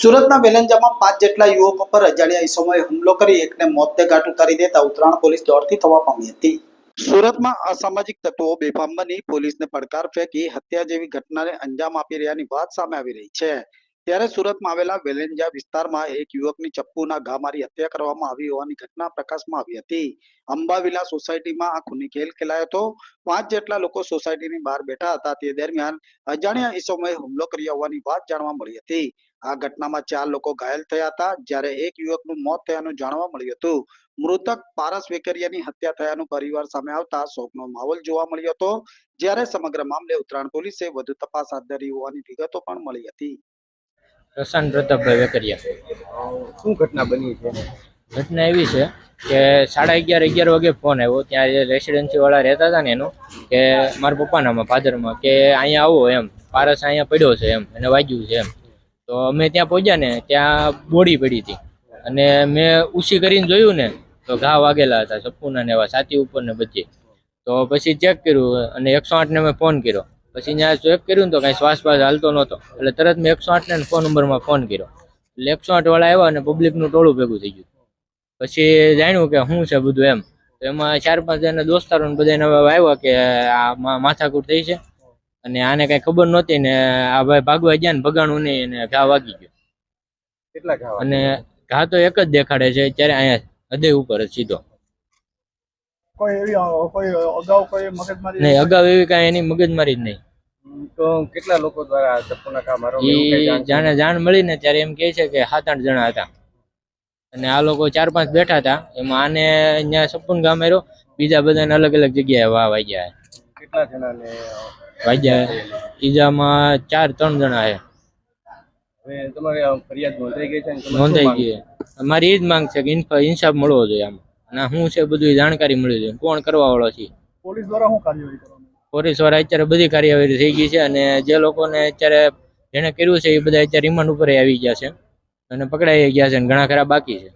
સુરતના વેલંજામાં પાંચ જેટલા યુવકો પર અજાણ્યા ઈસમોએ હુમલો કરી એકને મોતને ઘાટ ઉતારી દેતા ઉત્તરાયણ પોલીસ દોડતી થવા પામી હતી. સુરતમાં અસામાજિક તત્વો બેફામ બની પોલીસને પડકાર ફેંકી હત્યા જેવી ઘટનાને અંજામ આપી રહ્યાની વાત સામે આવી રહી છે. ત્યારે સુરતમાં આવેલા વેલેન્જા વિસ્તારમાં એક યુવકની ચપ્પુના ઘા મારી હત્યા કરવામાં આવી હોવાની ઘટના પ્રકાશમાં આવી હતી. અંબાવિલા સોસાયટીમાં આ ખૂની ખેલ ખેલાયો હતો. પાંચ જેટલા લોકો સોસાયટીની બહાર બેઠા હતા. તે દરમિયાન અજાણ્યા ઈસમોએ હુમલો કર્યો હોવાની વાત જાણવા મળી હતી. આ ઘટનામાં ચાર લોકો ઘાયલ થયા હતા જ્યારે એક યુવકનું મોત થયાનું જાણવા મળ્યું હતું. મૃતક પારસ વેકરિયાની હત્યા થયાનું પરિવાર સામે આવતા શોકનો માહોલ જોવા મળ્યો હતો જ્યારે સમગ્ર મામલે ઉત્તરાયણ પોલીસે વધુ તપાસ હાથ ધરી હોવાની વિગતો પણ મળી હતી. પ્રશાંત પ્રતાપભાઈ વેકરિયા. શું ઘટના બની છે? ઘટના એવી છે કે સાડા અગિયાર અગિયાર વાગે ફોન આવ્યો. ત્યાં જે રેસિડેન્સીવાળા રહેતા હતા ને એનું કે મારા પપ્પાનામાં ફાધરમાં કે અહીંયા આવો એમ. પારસ અહીંયા પડ્યો છે એમ એને વાગ્યું છે એમ. તો અમે ત્યાં પહોંચ્યા ને, ત્યાં બોડી પડી હતી. અને મેં ઉછી કરીને જોયું ને, તો ઘા વાગેલા હતા સપૂના ને એવા, છાતી ઉપર ને બધી. તો પછી ચેક કર્યું અને એકસો આઠને મેં ફોન કર્યો. પછી ત્યાં ચેક કર્યું ને તો કાંઈ શ્વાસ પાસ હાલતો નહોતો. એટલે તરત મેં એકસો આઠને ફોન નંબરમાં ફોન કર્યો. એટલે એકસો આઠ વાળા આવ્યા અને પબ્લિકનું ટોળું ભેગું થઈ ગયું. પછી જાણ્યું કે શું છે બધું એમ. તો એમાં ચાર પાંચ જણા દોસ્તારો બધાને આવ્યા કે આ માથાકૂટ થઈ છે. અને આને કઈ ખબર નહોતી ને આ ભાઈ ભાગવા ગયા ને ભગાણું નહીં અને ઘા વાગી ગયો. કેટલા ઘા અને ઘા તો એક જ દેખાડે છે ત્યારે અહીંયા હૃદય ઉપર જ સીધો. કોઈ એવી કોઈ અગાઉ કોઈ મગજમારી નહીં અગાઉ એવી કાંઈ એની મગજમારી જ નહીં. તો કેટલા લોકો દ્વારા ચપ્પુના ઘા એ જાણે જાણ મળી ને ત્યારે એમ કહે છે કે સાત આઠ જણા હતા. અને આ લોકો ચાર પાંચ બેઠા હતા. એમાં આને અહીંયા સપુન ગામ રહ્યો બીજા બધાને અલગ અલગ જગ્યાએ વાહ વાગ્યા કેટલા જણાને વાગ્યા ઈજામાં ચાર ત્રણ જણા છે. હવે તમારે ફરિયાદ નોંધાઈ ગઈ છે ને નોંધાઈ ગઈ અમારી એ જ માંગ છે કે ઇન્ફ- ઇન્સાફ મળવો જોઈએ આમ. અને શું છે બધું જાણકારી મળી જોઈએ. કોણ કરવા વાળો છે? પોલીસ દ્વારા શું કાર્યવાહી કરવામાં પોલીસવાળા અત્યારે બધી કાર્યવાહી થઈ ગઈ છે અને જે લોકોને અત્યારે જેને કર્યું છે એ બધા અત્યારે રિમાન્ડ ઉપર આવી ગયા છે. અને પકડાઈ ગયા છે અને ઘણા ખરા બાકી છે.